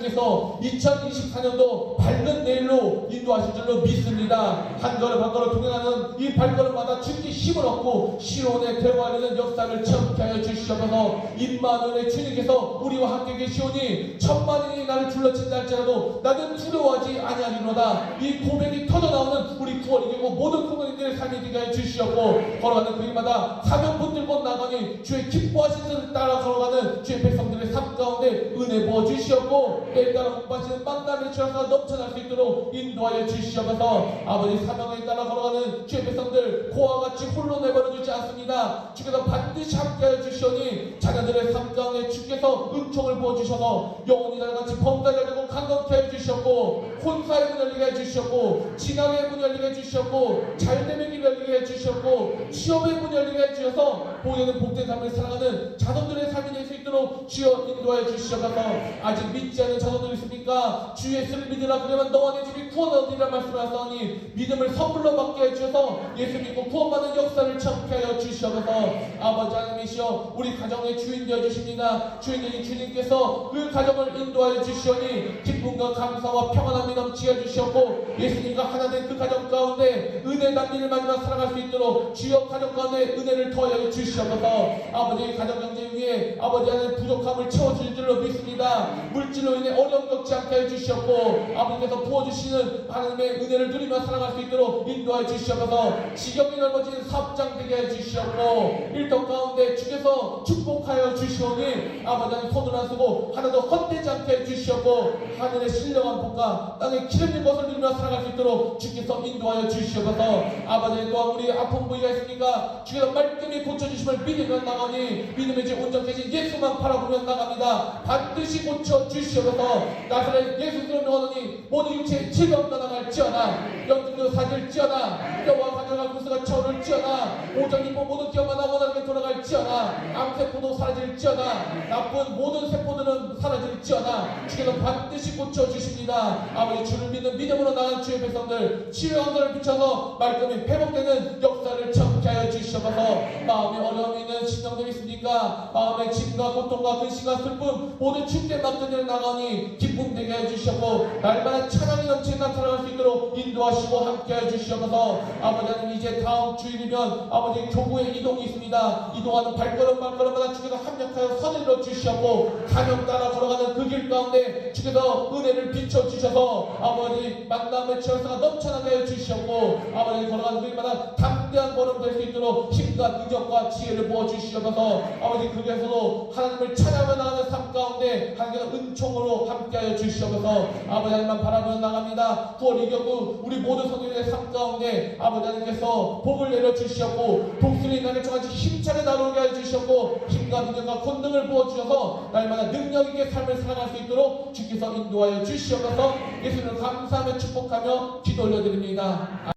그래서 2024년도 밝은 내일로 인도하실 줄로 믿습니다. 한 걸음 한 걸음 동행하는 이 발걸음마다 주께 힘을 얻고 시온의 대화하는 역사를 체험케 하여 주시옵소서 임마누엘의 주님께서 우리와 함께 계시오니 천만인이 나를 둘러친다 할지라도 나는 두려워하지 아니하리로다 이 고백이 터져나오는 우리 구원이고 모든 국민들의 삶이 되게 하여 주시옵고 걸어가는 그 길마다 사명 붙들고 나가니 주의 기뻐하시는 뜻을 따라 걸어가는 주의 백성들의 삶 가운데 은혜 부어 주시옵고 때에 따라 공부하시는 만남의 주여가 넘쳐날 수 있도록 인도하여 주시옵소서. 아버지 사명에 따라 걸어가는 주의 백성들 고와 같이 홀로 내버려 두지 않습니다. 주께서 반드시 함께하여 주시오니 자녀들의 삶 가운데 주께서 은총을 부어 주셔서 영혼이 달같이 범사가 되고 강건케 해 주셨고 혼사의 문 열리게 해 주셨고 진앙의 문 열리게 해 주셨고 잘됨의 길 열리게 해 주셨고 취업의 문 열리게 해 주셔서 보여는 복된 삶을 살아가는 자손들의 주여 인도하여 주시옵소서. 아직 믿지 않는 자손들 있습니까? 주 예수를 믿으라 그러면 너와 내 집이 구원 얻으리라 말씀하셨으니 믿음을 선물로 받게 해 주셔서 예수 믿고 구원받는 역사를 참게 하여 주시옵소서. 아버지 하나님이시여 우리 가정의 주인 되어 주십니다. 주인 되신 주님께서 그 가정을 인도하여 주시오니 기쁨과 감사와 평안함이 넘치게 해 주시옵고 예수님과 하나 된 그 가정 가운데 은혜 단비를 마지막 살아갈 수 있도록 주여 가정 가운데 은혜를 더하여 주시옵소서. 아버지의 가정 경제 위에 아버지 하나님 부족함을 채워줄 줄로 믿습니다. 물질로 인해 어려움 겪지 않게 해 주시옵고 아버지께서 부어주시는 하나님의 은혜를 누리며 살아갈 수 있도록 인도하여 주시옵소서. 지경이 넓어진 사업장 되게 해 주시옵고 일동 가운데 주 께서. 축복하여 주시오니 아버지 하나님 손을 안 쓰고 하나도 헛되지 않게 해 주시옵고 하늘의 신령한 복과 땅의 기름진 것을 누리며 살아갈 수 있도록 주께서 인도하여 주시옵소서. 아버지 또한 우리 아픈 부위가 있으니까 주께서 말끔히 고쳐주심을 믿으며 나가니 믿음의 주 온전케신 예수만 바라보며 나갑니다. 반드시 고쳐 주시옵소서. 나사렛 예수 그름 명하노니 모든 육체의 질병 떠나갈지어다 영증도 사질 지어다 뼈와 관절과 구스가 차오를지어다 오장이고 모든 기업 암세포도 사라질지어다. 나쁜 모든 세포들은 사라질지어다. 주께서 반드시 고쳐주십니다. 아버지 주를 믿는 믿음으로 나간 주의 백성들 치유의 언어를 비춰서 말끔히 회복되는 역사를 참게 하여 주시옵소서. 마음에 어려움이 있는 심령들이 있습니까? 마음에 짐과 고통과 근심과 슬픔 모든 축제 막들려 나가니 기쁨 되게 해 주시옵고 날마다 찬양이 넘치는 나타날 수 있도록 인도하시고 함께 해 주시옵소서. 아버지 하나님 이제 다음 주일이면 아버지 교구의 이동이 있습니다. 이동하는 발 걸음 발걸음마다 주께서 합력하여 이뤄 주시옵고 사명 따라 걸어가는 그 길 가운데 주께서 은혜를 비춰 주셔서 아버지 만남의 치열사가 넘쳐나게 해 주시옵고 아버지 걸어가는 그 길마다 담 대한 걸음 될 수 있도록 힘과 능력과 지혜를 부어 주시옵소서. 아버지 그에서도 하나님을 찬양하며 나가는 삶 가운데 하나님께서 은총으로 함께하여 주시옵소서. 아버지 하나님만 바라보며 나갑니다. 9월 이겨구 우리 모든 성도들의 삶 가운데 아버지 하나님께서 복을 내려 주시옵고 독수리 나를 정하지 힘차게 나오게 해 주시옵고 힘과 능력과 권능을 부어 주셔서 날마다 능력 있게 삶을 살아갈 수 있도록 주께서 인도하여 주시옵소서. 예수님을 감사하며 축복하며 기도 올려드립니다